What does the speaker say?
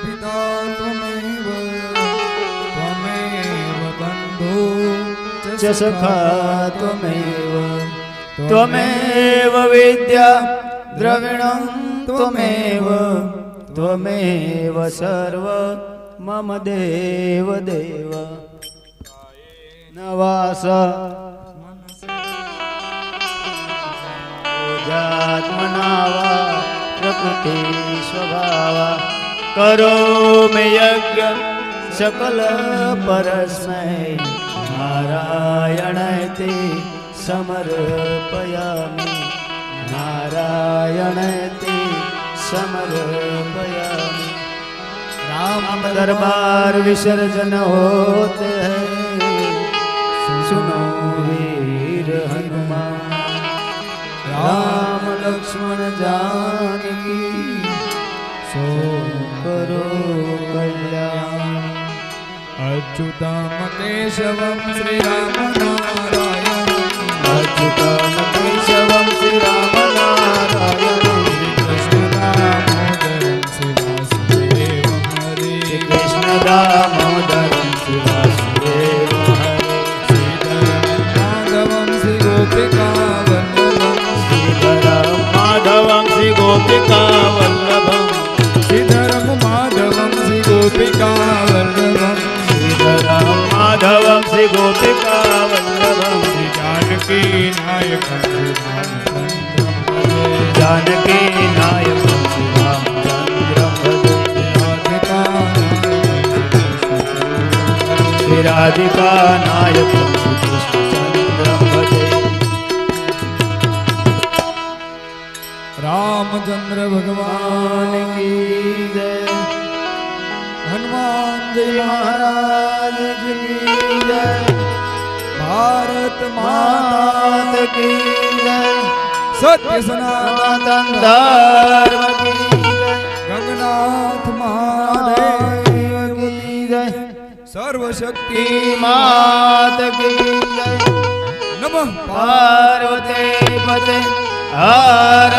पिता त्वमेव त्वमेव बन्धु च सखा त्वमेव। त्वमेव विद्या द्रविणं त्वमेव त्वमेव सर्व मम देव देव नवास पूजात्मना वा प्रकृति स्वभावा। करोमि यज्ञ सकल परस्मै नारायणैति समर्पयामि। नारायणैति समर्पयामि। राम दरबार विसर्जन होते हैं। सुनो वीर हनुमान। राम लक्ष्मण जानकी। अच्युतं केशवं श्रीरामनारायणम्। अच्युतं केशवं श्रीरामनारायणं कृष्णदामोदरं शिवासुदेवं हरे कृष्णदामोदरं शिवासुदेव हरे श्रीधरं माधवं श्रीगोपिकावल्लभं श्रीधरं माधवं माधवं श्रीगोपिकावल्लभं जानकी नायकं जानकी नायकं श्रीराधिका नायकं रामचंद्र भगवान की जय। हनुमान जय महाराज की जय भारत मात माता की जय। सत्य सनातन सनातन धर्म की जय। गंगनाथ महादेव की जय। सर्वशक्ति की मात की जय। नमः पार्वती पते हर